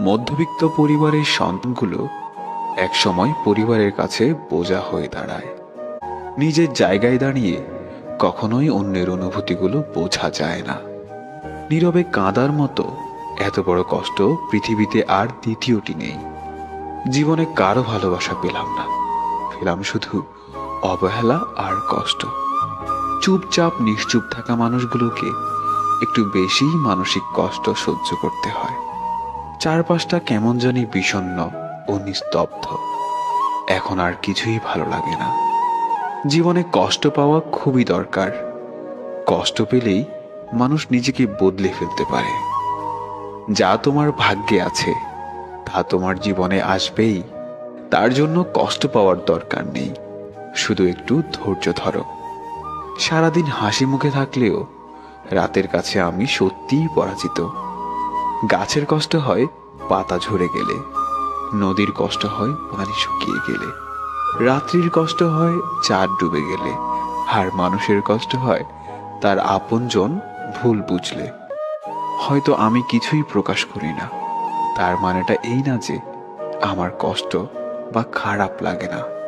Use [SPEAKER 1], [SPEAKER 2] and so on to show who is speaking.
[SPEAKER 1] মধ্যবিত্ত পরিবারের সন্তানগুলো একসময় পরিবারের কাছে বোঝা হয়ে দাঁড়ায়। নিজের জায়গায় দাঁড়িয়ে কখনোই অন্যের অনুভূতিগুলো বোঝা যায় না। নীরবে কাঁদার মতো এত বড় কষ্ট পৃথিবীতে আর দ্বিতীয়টি নেই। জীবনে কারও ভালোবাসা পেলাম না। পেলাম শুধু অবহেলা আর কষ্ট। চুপচাপ, নিশ্চুপ থাকা মানুষগুলোকে একটু বেশি মানসিক কষ্ট সহ্য করতে হয়। চারপাশটা কেমন জানি বিষণ্ণ ও নিস্তব্ধ। এখন আর কিছুই ভালো লাগে না। জীবনে কষ্ট পাওয়া খুবই দরকার। কষ্ট পেলেই মানুষ নিজেকে বদলে ফেলতে পারে। যা তোমার ভাগ্যে আছে, তা তোমার জীবনে আসবেই। তার জন্য কষ্ট পাওয়ার দরকার নেই। শুধু একটু ধৈর্য ধরো। সারাদিন হাসি মুখে থাকলেও রাতের কাছে আমি সত্যিই পরাজিত। গাছের কষ্ট হয়, পাতা ঝরে গেলে। নদীর কষ্ট হয়, পানি শুকিয়ে গেলে। রাত্রির কষ্ট হয়, চাঁদ ডুবে গেলে। আর মানুষের কষ্ট হয়, তার আপনজন ভুল বুঝলে। হয়তো আমি কিছুই প্রকাশ করি না। তার মানেটা এই না যে, আমার কষ্ট বা খারাপ লাগে না।